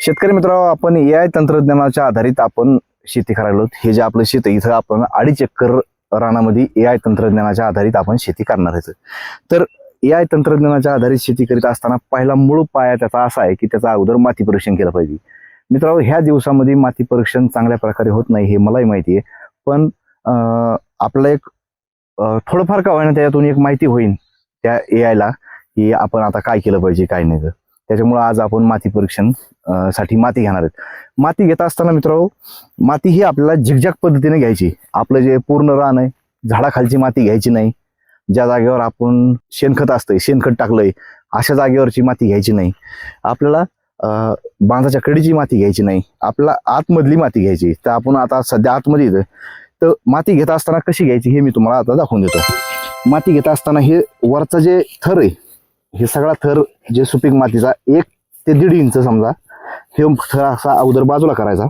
शेतकरी मित्रांनो आपण ए आय तंत्रज्ञानाच्या आधारित आपण शेती करायला आहोत. हे जे आपलं शेत इथं आपण अडीच एकर रानामध्ये ए आय तंत्रज्ञानाच्या आधारित आपण शेती करणार आहे तर ए आय तंत्रज्ञानाच्या आधारित शेती करीत असताना पहिला मूळ पाया त्याचा असा आहे की त्याचा अगोदर माती परीक्षण केलं पाहिजे. मित्रांनो ह्या दिवसामध्ये माती परीक्षण चांगल्या प्रकारे होत नाही हे मलाही माहिती आहे. पण आपलं एक थोडंफार का होईना त्याच्यातून एक माहिती होईल त्या ए आयला की आपण आता काय केलं पाहिजे काय नाही. तर त्याच्यामुळं आज आपण माती परीक्षणसाठी माती घेणार आहेत. माती घेत असताना मित्रांनो माती ही आपल्याला झिकझॅक पद्धतीने घ्यायची. आपलं जे पूर्ण रान आहे झाडाखालची माती घ्यायची नाही. ज्या जागेवर आपण शेणखत असतंय शेणखत टाकलंय अशा जागेवरची माती घ्यायची नाही. आपल्याला बांधाच्या कडीची माती घ्यायची नाही. आपल्याला आतमधली माती घ्यायची. तर आपण आता सध्या आतमध्ये येतोय. तर माती घेत असताना कशी घ्यायची हे मी तुम्हाला आता दाखवून देतो. माती घेत असताना हे वरचं जे थर आहे हे सगळा थर जे सुपीक मातीचा एक ते दीड इंच समजा हे थर असा अगोदर बाजूला करायचा.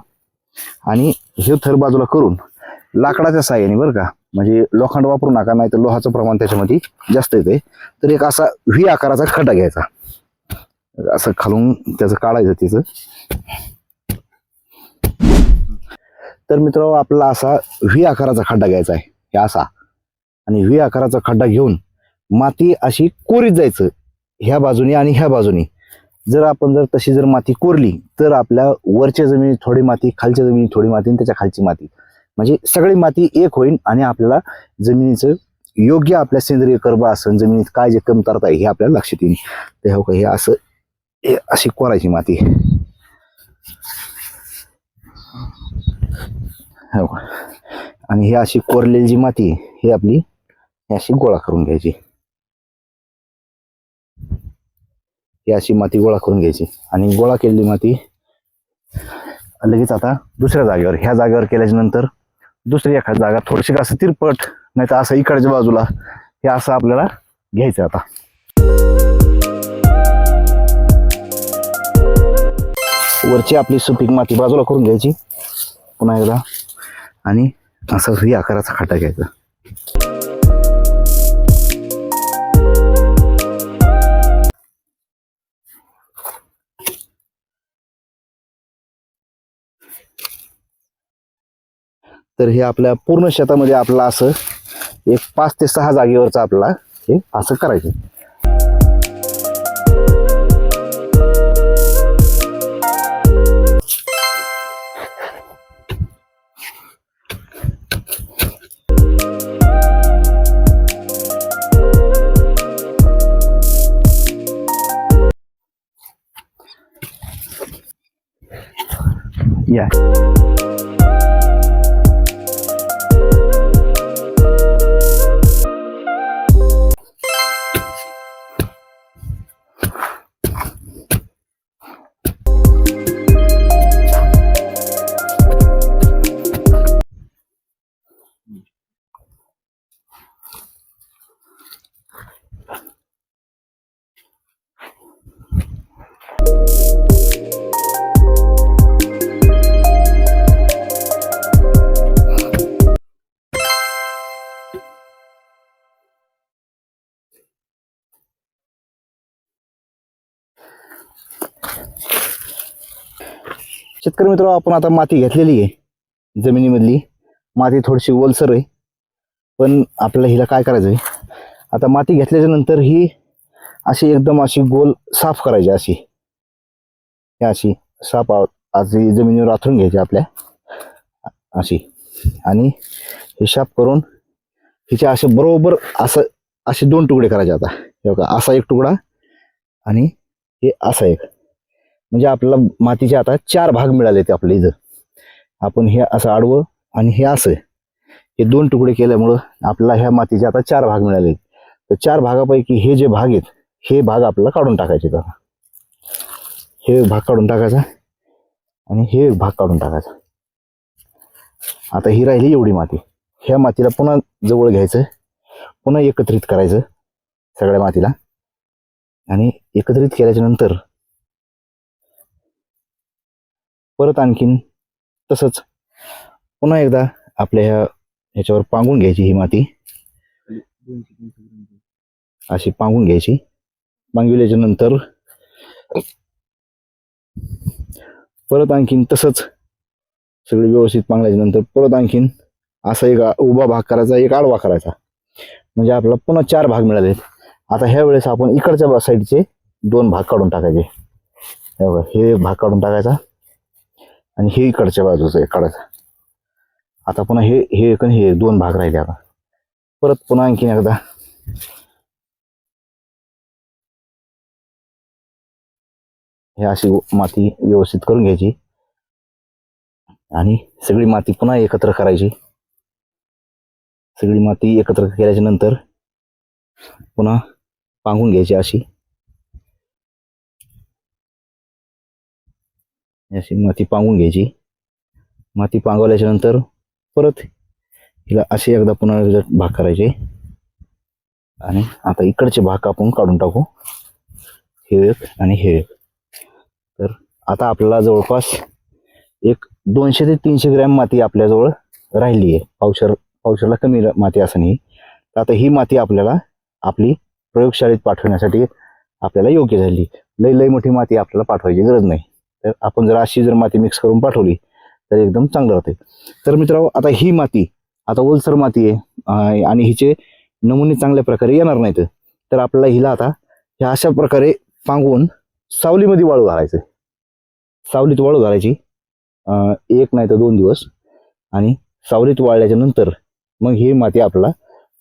आणि हे थर बाजूला करून लाकडाच्या साह्याने बरं का म्हणजे लोखंड वापरू नका नाही तर लोहाचं प्रमाण त्याच्यामध्ये जास्त येते तर एक असा व्ही आकाराचा खड्डा घ्यायचा. असं खालून त्याचं काढायचं तिचं. तर मित्र आपला असा व्ही आकाराचा खड्डा घ्यायचा आहे. हे असा. आणि व्ही आकाराचा खड्डा घेऊन माती अशी कोरीत जायचं. ह्या बाजूनी आणि ह्या बाजूनी. जर आपण जर तशी जर माती कोरली तर आपल्या वरच्या जमिनीत थोडी माती खालच्या जमिनीत थोडी माती आणि त्याच्या खालची माती. म्हणजे सगळी माती एक होईल आणि आपल्याला जमिनीचं योग्य आपल्या सेंद्रिय कर्ब असन जमिनीत काय जे कमतरता आहे हे आपल्याला लक्षात येईल. ते हो का हे असं हे अशी कोरायची माती. हो का? आणि ही अशी कोरलेली जी माती ही आपली ही अशी गोळा करून घ्यायची. ही अशी माती गोळा करून घ्यायची. आणि गोळा केलेली माती लगेच आता दुसऱ्या जागेवर ह्या जागेवर केल्याच्यानंतर दुसरी एखादी जागा थोडीशी असं तिरपट नाही तर असं इकडच्या बाजूला हे असं आपल्याला घ्यायचं आता. वरची आपली सुपीक माती बाजूला करून घ्यायची. पुन्हा एकदा. आणि असं ही आकाराचा खाटा घ्यायचा. तर हे आपल्या पूर्ण शेतामध्ये आपला असं एक पाच ते सहा जागेवरचं आपला हे असं करायचं. या. शेतकरी मित्र आपण आता माती घेतलेली आहे जमिनीमधली. माती थोडीशी ओलसर आहे. पण आपल्याला हिला काय करायचं आहे आता माती घेतल्याच्या नंतर ही अशी एकदम अशी गोल साफ करायची अशी. ही अशी साफ आज अशी जमिनीवर आथरून घ्यायची आपल्या. अशी. आणि हे साफ करून हिचे असे बरोबर असं असे दोन तुकडे करायचे आता. हे बघा असा एक तुकडा आणि हे असा एक. म्हणजे आपल्याला मातीचे आता चार भाग मिळाले ते आपल्या इथं. आपण हे असं आडवं आणि हे असं. हे दोन तुकडे केल्यामुळं आपल्याला ह्या मातीचे आता चार भाग मिळाले तर चार भागापैकी हे जे भाग आहेत हे भाग आपल्याला काढून टाकायचे आता. हे भाग काढून टाकायचा आणि हे भाग काढून टाकायचा. आता ही राहिली एवढी माती. ह्या मातीला पुन्हा जवळ घ्यायचं पुन्हा एकत्रित करायचं सगळ्या मातीला. आणि एकत्रित केल्याच्यानंतर परत आणखीन तसंच पुन्हा एकदा आपल्या ह्या ह्याच्यावर पांगून घ्यायची ही माती. अशी पांगून घ्यायची. पांगविल्याच्या नंतर परत आणखीन तसंच सगळे व्यवस्थित पांगल्याच्या नंतर परत आणखीन असा एक उभा भाग करायचा एक आडवा करायचा. म्हणजे आपल्याला पुन्हा चार भाग मिळाले आता ह्या वेळेस आपण इकडच्या साईडचे दोन भाग काढून टाकायचे. हे भाग काढून टाकायचा. आणि हे इकडच्या बाजूचं आहे काढायचं आता पुन्हा हे हे एक आणि हे दोन भाग राहिले आता. परत पुन्हा आणखीन एकदा. हे अशी माती व्यवस्थित करून घ्यायची. आणि सगळी माती पुन्हा एकत्र करायची. सगळी माती एकत्र केल्याच्यानंतर पुन्हा पांगून घ्यायची अशी. अशी माती पांगून घ्यायची. माती पांगवल्याच्या नंतर परत हिला असे एकदा पुन्हा एकदा भाग करायचे. आणि आता इकडचे भाग आपण काढून टाकू. हे एक आणि हे एक. तर आता आपल्याला जवळपास एक दोनशे ते तीनशे ग्रॅम माती आपल्याजवळ राहिली आहे. पावशर पावशरला कमी माती असं नाही तर आता ही माती आपल्याला आपली प्रयोगशाळेत पाठवण्यासाठी आपल्याला योग्य झाली. लई लई मोठी माती आपल्याला पाठवायची गरज नाही. तर आपण जर अशी जर माती मिक्स करून पाठवली तर एकदम चांगलं राहते तर मित्रांनो आता ही माती आता ओलसर माती आहे आणि हिचे नमुने चांगल्या प्रकारे येणार नाहीत. तर आपल्याला हिला आता ह्या अशा प्रकारे पांगवून सावलीमध्ये वाळू घालायचं सावलीत वाळू घालायची एक नाही तर दोन दिवस आणि सावलीत वाळल्याच्या नंतर मग ही माती आपला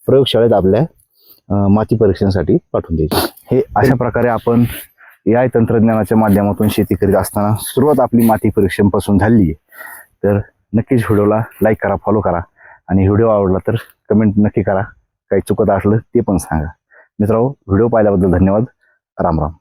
प्रयोगशाळेत आपल्या माती परीक्षणासाठी पाठवून द्यायची. हे अशा प्रकारे आपण या तंत्रज्ञानाच्या माध्यमातून शेती करीत असताना सुरुवात आपली माती परीक्षणापासून झाली आहे. तर नक्कीच व्हिडिओला लाईक करा फॉलो करा आणि व्हिडिओ आवडला तर कमेंट नक्की करा. काही चुकत असलं ते पण सांगा. मित्रांनो व्हिडिओ पाहिल्याबद्दल धन्यवाद. राम राम.